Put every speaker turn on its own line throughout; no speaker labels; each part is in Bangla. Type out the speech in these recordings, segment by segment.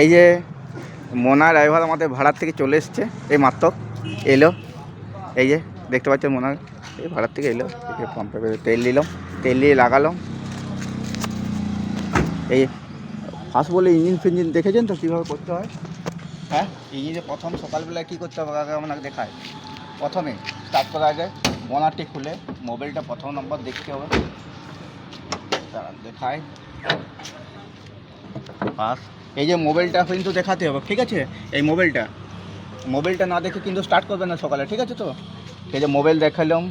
এই যে মোনা ড্রাইভার আমাদের ভাড়ার থেকে চলে এসছে, এই মাত্র। এলো। এই যে দেখতে পাচ্ছেন মোনা, এই ভাড়ার থেকে এলো। পাম্পে তেল নিলাম, তেল দিয়ে লাগালাম। এই ফার্স্ট বলে ইঞ্জিন ফিঞ্জিন দেখেছেন তো কীভাবে করতে হয়? হ্যাঁ? ইঞ্জিনে প্রথম সকালবেলায় কী করতে হবে? আগে আপনাকে দেখায়। প্রথমে স্টার্ট করার আগে মোনারটি খুলে মোবাইলটা প্রথম নম্বর দেখতে হবে। দেখায়। পাস এই যে মোবাইলটা কিন্তু দেখাতে হবে, ঠিক আছে? এই মোবাইলটা। মোবাইলটা না দেখে কিন্তু স্টার্ট করবে না সকালে, ঠিক আছে তো? এই যে মোবাইল দেখালাম,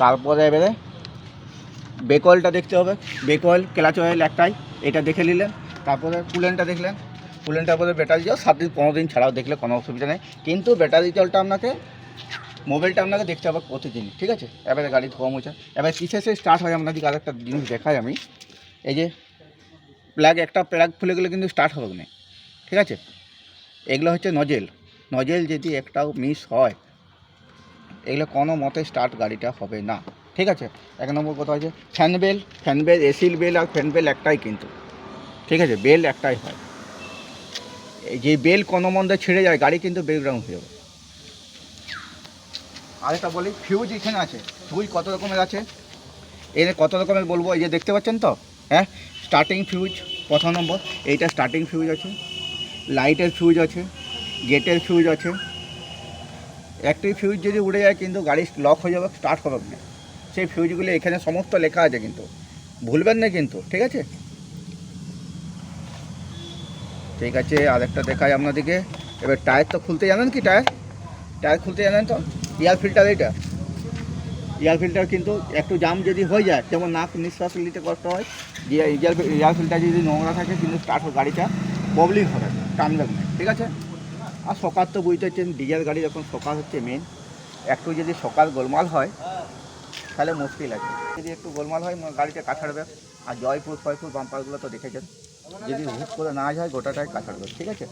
তারপরে এবারে বেকলটা দেখতে হবে। বেকল, ক্লাচ অয়েল একটাই, এটা দেখে নিলেন, তারপরে কুলেনটা দেখলেন। কুলেনটার পরে ব্যাটারি জল, সাত দিন, পনেরো দিন ছাড়াও দেখলে কোনো অসুবিধা নেই। কিন্তু ব্যাটারি জলটা আপনাকে, মোবাইলটা আপনাকে দেখতে হবে প্রতিদিন, ঠিক আছে? এবারে গাড়ি ধোয়া মোছা। এবার কিসে সে স্টার্ট হয় আপনাকে আরেকটা জিনিস দেখাই আমি। এই যে প্লাগ, একটা প্লাগ খুলে গেলে কিন্তু স্টার্ট হবে না ঠিক আছে? এগুলো হচ্ছে নজেল। নজেল যদি একটাও মিস হয়, এগুলো কোনো মতে স্টার্ট গাড়িটা হবে না। ঠিক আছে? এক নম্বর কথা হচ্ছে ফ্যান বেল ফ্যান বেল এসিল বেল আর ফ্যান বেল একটাই কিন্তু। ঠিক আছে? বেল একটাই হয়। এই যে বেল কোনো মন্দে ছেড়ে যায়, গাড়ি কিন্তু ব্রেকডাউন হয়ে যাবে। আরেকটা বলি ফিউজ এখানে আছে ফিউজ কত রকমের আছে? এর কত রকমের বলব? এই যে দেখতে পাচ্ছেন তো? হ্যাঁ স্টার্টিং ফিউজ প্রথম নম্বর, এইটা স্টার্টিং ফিউজ আছে লাইটের ফিউজ আছে গেটের ফিউজ আছে। একটি ফিউজ যদি উড়ে যায় কিন্তু গাড়ি লক হয়ে যাবে স্টার্ট হবে না। সেই ফিউজগুলো এখানে সমস্ত লেখা আছে কিন্তু। ভুলবেন না কিন্তু, ঠিক আছে? ঠিক আছে, আরেকটা দেখাই আপনাদেরকে। এবার টায়ার তো খুলতে জানেন কি টায়ার টায়ার খুলতে জানেন তো? এয়ার ফিল্টার এইটা? এয়ার ফিল্টার কিন্তু একটু জাম যদি হয়ে যায়, যেমন নাক নিঃশ্বাস নিতে কষ্ট হয়, যে এয়ার এয়ার ফিল্টার যদি নোংরা থাকে কিন্তু স্টার্ট গাড়িটা ববলিং হবে, টানবে না, ঠিক আছে? আর সকাল তো বুঝতে পারছেন ডিজেল গাড়ি যখন সকাল হচ্ছে মেন একটু যদি সকাল গোলমাল হয়, তাহলে মুশকিল আছে। যদি একটু গোলমাল হয় গাড়িটা কাছাড়বে আর জয়পুর, ফয়পুর বাম্পারগুলো তো দেখেছেন, যদি হুট করে না যায়, গোটাটাই কাছাড়বে ঠিক আছে?